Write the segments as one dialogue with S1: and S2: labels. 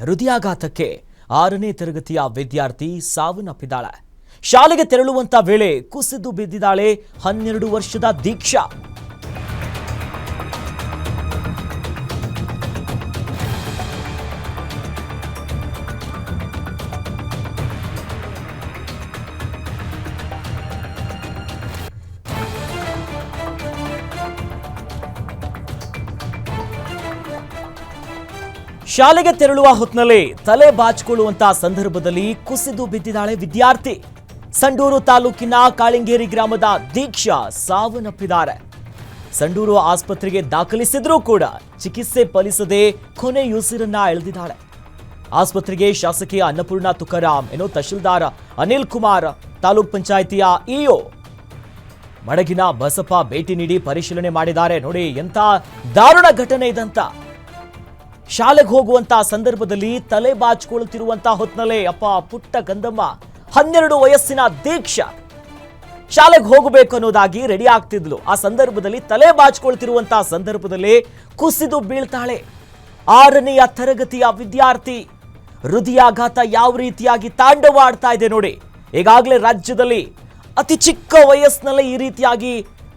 S1: ಹೃದಯಾಘಾತಕ್ಕೆ ಆರನೇ ತರಗತಿಯ ವಿದ್ಯಾರ್ಥಿ ಸಾವನ್ನಪ್ಪಿದ್ದಾಳೆ. ಶಾಲೆಗೆ ತೆರಳುವಂತ ವೇಳೆ ಕುಸಿದು ಬಿದ್ದಿದ್ದಾಳೆ ಹನ್ನೆರಡು ವರ್ಷದ ದೀಕ್ಷಾ. ಶಾಲೆಗೆ ತೆರಳುವ ಹೊತ್ತಿನಲ್ಲಿ ತಲೆ ಬಾಚಿಕೊಳ್ಳುವಂತಹ ಸಂದರ್ಭದಲ್ಲಿ ಕುಸಿದು ಬಿದ್ದಿದ್ದಾಳೆ ವಿದ್ಯಾರ್ಥಿ. ಸಂಡೂರು ತಾಲೂಕಿನ ಕಾಳಿಂಗೇರಿ ಗ್ರಾಮದ ದೀಕ್ಷಾ ಸಾವನ್ನಪ್ಪಿದ್ದಾರೆ. ಸಂಡೂರು ಆಸ್ಪತ್ರೆಗೆ ದಾಖಲಿಸಿದ್ರೂ ಕೂಡ ಚಿಕಿತ್ಸೆ ಫಲಿಸದೆ ಕೊನೆಯುಸಿರನ್ನ ಎಳೆದಿದ್ದಾಳೆ. ಆಸ್ಪತ್ರೆಗೆ ಶಾಸಕಿಯ ಅನ್ನಪೂರ್ಣ ತುಕಾರಾಮ್ ಏನೋ ತಹಶೀಲ್ದಾರ್ ಅನಿಲ್ ಕುಮಾರ್, ತಾಲೂಕ್ ಪಂಚಾಯಿತಿಯ ಇಒ ಮಡಗಿನ ಬಸಪ್ಪ ಭೇಟಿ ನೀಡಿ ಪರಿಶೀಲನೆ ಮಾಡಿದ್ದಾರೆ. ನೋಡಿ ಎಂಥ ದಾರುಣ ಘಟನೆ ಇದಂತ. ಶಾಲೆಗೆ ಹೋಗುವಂತಹ ಸಂದರ್ಭದಲ್ಲಿ ತಲೆ ಬಾಚಿಕೊಳ್ಳುತ್ತಿರುವಂತಹ ಹೊತ್ನಲ್ಲೇ ಅಪ್ಪ, ಪುಟ್ಟ ಗಂಧಮ್ಮ, ಹನ್ನೆರಡು ವಯಸ್ಸಿನ ದೀಕ್ಷಾ ಶಾಲೆಗೆ ಹೋಗಬೇಕು ಅನ್ನೋದಾಗಿ ರೆಡಿ ಆಗ್ತಿದ್ಲು. ಆ ಸಂದರ್ಭದಲ್ಲಿ ತಲೆ ಬಾಚಿಕೊಳ್ತಿರುವಂತಹ ಸಂದರ್ಭದಲ್ಲಿ ಕುಸಿದು ಬೀಳ್ತಾಳೆ. ಆರನೆಯ ತರಗತಿಯ ವಿದ್ಯಾರ್ಥಿ. ಹೃದಯಾಘಾತ ಯಾವ ರೀತಿಯಾಗಿ ತಾಂಡವಾಡ್ತಾ ಇದೆ ನೋಡಿ. ಈಗಾಗಲೇ ರಾಜ್ಯದಲ್ಲಿ ಅತಿ ಚಿಕ್ಕ ವಯಸ್ಸಿನಲ್ಲೇ ಈ ರೀತಿಯಾಗಿ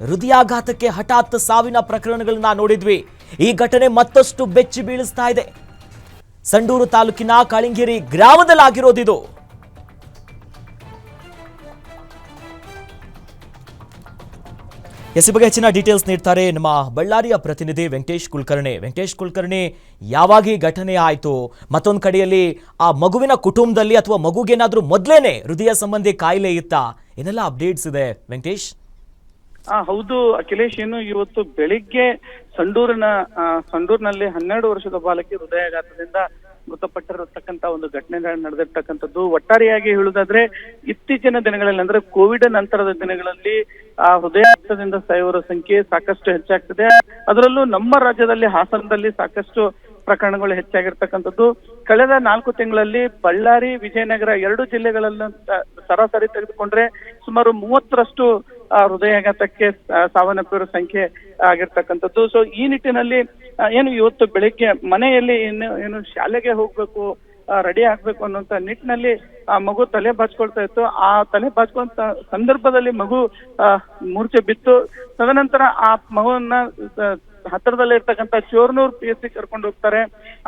S1: ಹೃದಯಾಘಾತಕ್ಕೆ ಹಠಾತ್ ಸಾವಿನ ಪ್ರಕರಣಗಳನ್ನ ನೋಡಿದ್ವಿ. ಈ ಘಟನೆ ಮತ್ತಷ್ಟು ಬೆಚ್ಚಿ ಬೀಳಿಸ್ತಾ ಇದೆ. ಸಂಡೂರು ತಾಲೂಕಿನ ಕಾಳಿಂಗೇರಿ ಗ್ರಾಮದಲ್ಲಾಗಿರೋದಿದು. ಎಸ್ ಬಗ್ಗೆ ಹೆಚ್ಚಿನ ಡೀಟೇಲ್ಸ್ ನೀಡ್ತಾರೆ ನಮ್ಮ ಬಳ್ಳಾರಿಯ ಪ್ರತಿನಿಧಿ ವೆಂಕಟೇಶ್ ಕುಲಕರ್ಣಿ. ವೆಂಕಟೇಶ್ ಕುಲಕರ್ಣಿ, ಯಾವಾಗ ಘಟನೆ ಆಯಿತು? ಮತ್ತೊಂದು ಕಡೆಯಲ್ಲಿ ಆ ಮಗುವಿನ ಕುಟುಂಬದಲ್ಲಿ ಅಥವಾ ಮಗುಗೇನಾದರೂ ಮೊದಲೇನೆ ಹೃದಯ ಸಂಬಂಧಿ ಕಾಯಿಲೆ ಇತ್ತಾ? ಏನೆಲ್ಲ ಅಪ್ಡೇಟ್ಸ್ ಇದೆ ವೆಂಕಟೇಶ್?
S2: ಹೌದು ಅಖಿಲೇಶ್ ಏನು ಇವತ್ತು ಬೆಳಿಗ್ಗೆ ಸಂಡೂರಿನ ಆ, ಸಂಡೂರಿನಲ್ಲಿ ಹನ್ನೆರಡು ವರ್ಷದ ಬಾಲಕಿ ಹೃದಯಾಘಾತದಿಂದ ಮೃತಪಟ್ಟಿರತಕ್ಕಂತ ಒಂದು ಘಟನೆ ನಡೆದಿರ್ತಕ್ಕಂಥದ್ದು. ಒಟ್ಟಾರೆಯಾಗಿ ಹೇಳುದಾದ್ರೆ ಇತ್ತೀಚಿನ ದಿನಗಳಲ್ಲಿ ಅಂದ್ರೆ ಕೋವಿಡ್ ನಂತರದ ದಿನಗಳಲ್ಲಿ ಆ ಹೃದಯಾಘಾತದಿಂದ ಸಾಯುವವರ ಸಂಖ್ಯೆ ಸಾಕಷ್ಟು ಹೆಚ್ಚಾಗ್ತದೆ. ಅದರಲ್ಲೂ ನಮ್ಮ ರಾಜ್ಯದಲ್ಲಿ ಹಾಸನದಲ್ಲಿ ಸಾಕಷ್ಟು ಪ್ರಕರಣಗಳು ಹೆಚ್ಚಾಗಿರ್ತಕ್ಕಂಥದ್ದು. ಕಳೆದ ನಾಲ್ಕು ತಿಂಗಳಲ್ಲಿ ಬಳ್ಳಾರಿ ವಿಜಯನಗರ ಎರಡು ಜಿಲ್ಲೆಗಳಲ್ಲಿ ಸರಾಸರಿ ತೆಗೆದುಕೊಂಡ್ರೆ ಸುಮಾರು ಮೂವತ್ತರಷ್ಟು ಆ, ಹೃದಯಾಘಾತಕ್ಕೆ ಸಾವನ್ನಪ್ಪಿರೋ ಸಂಖ್ಯೆ ಆಗಿರ್ತಕ್ಕಂಥದ್ದು. ಸೊ ಈ ನಿಟ್ಟಿನಲ್ಲಿ ಏನು ಇವತ್ತು ಬೆಳಿಗ್ಗೆ ಮನೆಯಲ್ಲಿ ಏನು ಏನು ಶಾಲೆಗೆ ಹೋಗ್ಬೇಕು ರೆಡಿ ಆಗ್ಬೇಕು ಅನ್ನುವಂತ ನಿಟ್ಟಿನಲ್ಲಿ, ಆ, ಮಗು ತಲೆ ಬಾಚ್ಕೊಳ್ತಾ ಇತ್ತು. ಆ ತಲೆ ಬಾಚ್ಕೊಂತ ಸಂದರ್ಭದಲ್ಲಿ ಮಗು ಮೂರ್ಛೆ ಬಿತ್ತು. ತದನಂತರ ಆ ಮಗುವನ್ನ ಹತ್ತಿರದಲ್ಲೇ ಇರ್ತಕ್ಕಂಥ ಚೋರ್ನೂರ್ ಪಿ ಎಸ್ ಸಿ ಕರ್ಕೊಂಡು ಹೋಗ್ತಾರೆ.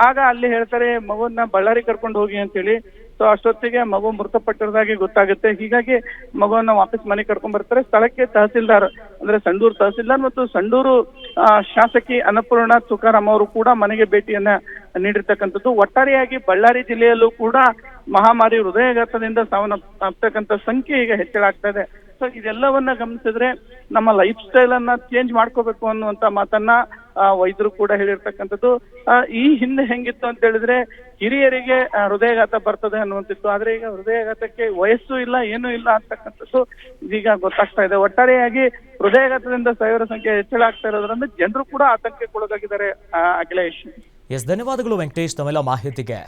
S2: ಆಗ ಅಲ್ಲಿ ಹೇಳ್ತಾರೆ, ಮಗುವನ್ನ ಬಳ್ಳಾರಿ ಕರ್ಕೊಂಡು ಹೋಗಿ ಅಂತೇಳಿ. ಸೊ ಅಷ್ಟೊತ್ತಿಗೆ ಮಗು ಮೃತಪಟ್ಟಿರೋದಾಗಿ ಗೊತ್ತಾಗುತ್ತೆ. ಹೀಗಾಗಿ ಮಗುವನ್ನ ವಾಪಸ್ ಮನೆ ಕರ್ಕೊಂಡ್ ಬರ್ತಾರೆ. ಸ್ಥಳಕ್ಕೆ ತಹಸೀಲ್ದಾರ್ ಅಂದ್ರೆ ಸಂಡೂರು ತಹಸೀಲ್ದಾರ್ ಮತ್ತು ಸಂಡೂರು ಶಾಸಕಿ ಅನ್ನಪೂರ್ಣ ತುಕಾರಾಮ್ ಅವರು ಕೂಡ ಮನೆಗೆ ಭೇಟಿಯನ್ನ ನೀಡಿರ್ತಕ್ಕಂಥದ್ದು. ಒಟ್ಟಾರೆಯಾಗಿ ಬಳ್ಳಾರಿ ಜಿಲ್ಲೆಯಲ್ಲೂ ಕೂಡ ಮಹಾಮಾರಿ ಹೃದಯಾಘಾತದಿಂದ ಸಾವನ್ನಪ್ಪತಕ್ಕಂಥ ಸಂಖ್ಯೆ ಈಗ ಹೆಚ್ಚಳ ಆಗ್ತಾ ಇದೆ. ಸೊ ಇದೆಲ್ಲವನ್ನ ಗಮನಿಸಿದ್ರೆ ನಮ್ಮ ಲೈಫ್ ಸ್ಟೈಲ್ ಅನ್ನ ಚೇಂಜ್ ಮಾಡ್ಕೋಬೇಕು ಅನ್ನುವಂತ ಮಾತನ್ನ ವೈದ್ಯರು ಕೂಡ ಹೇಳಿರ್ತಕ್ಕಂಥದ್ದು. ಈ ಹಿಂದೆ ಹೆಂಗಿತ್ತು ಅಂತ ಹೇಳಿದ್ರೆ ಹಿರಿಯರಿಗೆ ಹೃದಯಾಘಾತ ಬರ್ತದೆ ಅನ್ನುವಂತಿತ್ತು. ಆದ್ರೆ ಈಗ ಹೃದಯಾಘಾತಕ್ಕೆ ವಯಸ್ಸು ಇಲ್ಲ, ಏನೂ ಇಲ್ಲ ಅಂತಕ್ಕಂಥದ್ದು ಇದೀಗ ಗೊತ್ತಾಗ್ತಾ ಇದೆ. ಒಟ್ಟಾರೆಯಾಗಿ ಹೃದಯಾಘಾತದಿಂದ ಸಾವಿರ ಸಂಖ್ಯೆ ಹೆಚ್ಚಳ ಆಗ್ತಾ ಇರೋದ್ರಿಂದ ಜನರು ಕೂಡ ಆತಂಕಕ್ಕೆ ಒಳಗಾಗಿದ್ದಾರೆ ಅಖಿಲೇಶ್.
S1: ಎಸ್ ಧನ್ಯವಾದಗಳು ವೆಂಕಟೇಶ್, ತಮ್ಮೆಲ್ಲ ಮಾಹಿತಿಗೆ.